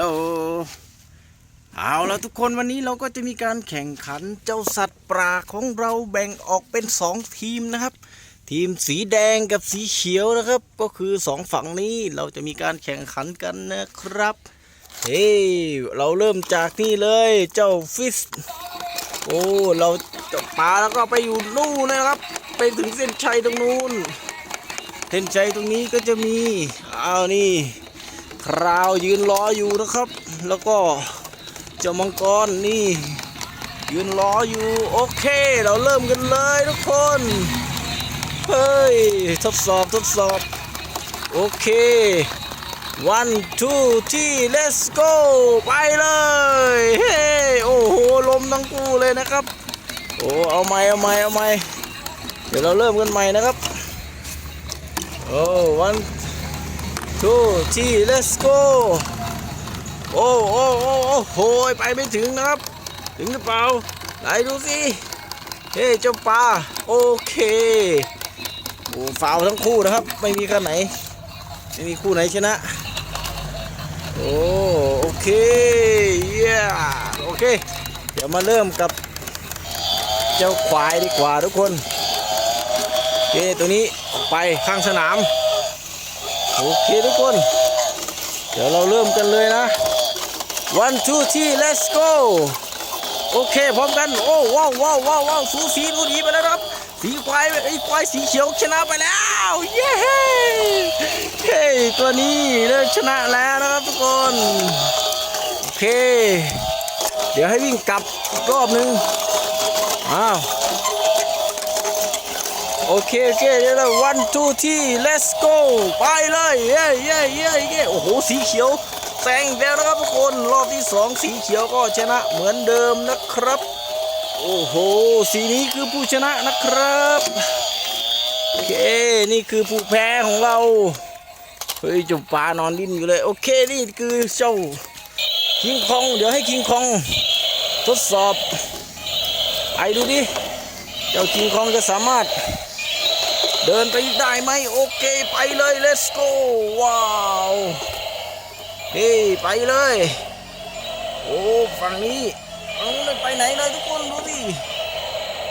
ลเอาแล้วทุกคนวันนี้เราก็จะมีการแข่งขันเจ้าสัตว์ป่าของเราแบ่งออกเป็นสองทีมนะครับ ทีมสีแดงกับสีเขียวนะครับ ก็คือสองฝั่งนี้เราจะมีการแข่งขันกันนะครับ เฮ้เราเริ่มจากนี่เลยเจ้าฟิสโอ้เราจะปลาแล้วก็ไปอยู่นู่นนะครับ ไปถึงเส้นชัยตรงนู้นเส้นชัยตรงนี้ก็จะมีอ้าวนี่ คราวยืนรออยู่นะครับ แล้วก็เจ้ามังกรนี่ ยืนรออยู่ โอเค เราเริ่มกันเลยทุกคน เฮ้ย ทดสอบทดสอบ โอเค one two three let's go ไปเลยเฮ้โอ้โห ลมทั้งคู่เลยนะครับ โอ้เอาใหม่เอาใหม่เอาใหม่เดี๋ยวเราเริ่มกันใหม่นะครับ โอ้ one two three let's go โอ้โอ้โอ้โอ้โหยไปไม่ถึงนะครับ ถึงหรือเปล่าไหนดูสิเฮ้เจ้าปลาโอเคโอ้ฟาวทั้งคู่นะครับ ไม่มีคันไหน ไม่มีคู่ไหนชนะ โอ้โอเคเย้โอเค เดี๋ยวมาเริ่มกับ เจ้าควายดีกว่าทุกคนโอเคตัวนี้ออกไปข้างสนาม โอเคทุกคน เดี๋ยวเราเริ่มกันเลยนะ one two three let's go โอเคพร้อมกันโอ้ว้าวว้าวว้าวว้าวสูสีดูดีไปแล้วครับ สีควายไอ้ควายสีเขียวชนะไปแล้วเย้เฮ้ยตัวนี้เลิกชนะแล้วนะครับทุกคนโอเค เดี๋ยวให้วิ่งกลับอีกรอบนึง เคโอเคเดี๋ยวเรา one two three let's go ไปเลยเย้เย้เย้เย้โอ้โหสีเขียวแซงอีกแล้วนะครับทุกคนรอบที่สองสีเขียวก็ชนะเหมือนเดิมนะครับ โอ้โห สีนี้คือผู้ชนะนะครับโอเคนี่คือผู้แพ้ของเราเฮ้ยจุปลานอนดิ้นอยู่เลย โอเคนี่คือเจ้าคิงคอง เดี๋ยวให้คิงคอง ทดสอบ ไปดูดิ เจ้าคิงคองจะสามารถ เดินไปได้ไหมโอเคไปเลย let's go ว้าวเฮ้ไปเลย โอ้ฝั่งนี้เอาเลยไปไหนเลยทุกคนดูดิ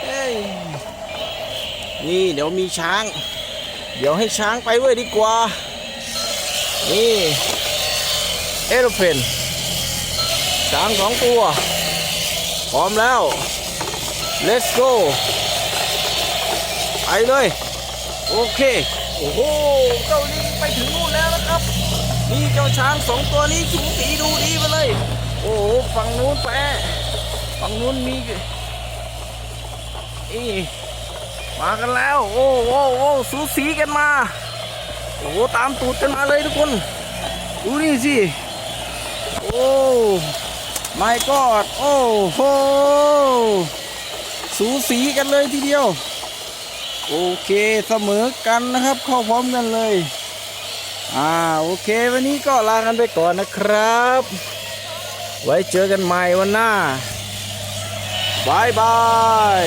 เฮ้ยนี่เดี๋ยวมีช้าง เดี๋ยวให้ช้างไปด้วยดีกว่า นี่เอโรเพนช้างสองตัว พร้อมแล้ว let's go ไปเลย โอเค โอ้โห เจ้าลิงไปถึงนู่นแล้วนะครับ นี่เจ้าช้างสองตัวนี้สูสีดูดีไปเลย โอ้โห ฝั่งนู้นแปะฝั่งนู้นมีอีมากันแล้ว โอ้โหโอ้สูสีกันมา โอ้โห ตามตูดกันมาเลยทุกคน ดูนี่สิ โอ้ไม่กอด โอ้โห สูสีกันเลยทีเดียว โอเคเสมอกันนะครับ เข้าพร้อมกันเลย อ่าโอเค วันนี้ก็ลากันไปก่อนนะครับ ไว้เจอกันใหม่วันหน้าบายบาย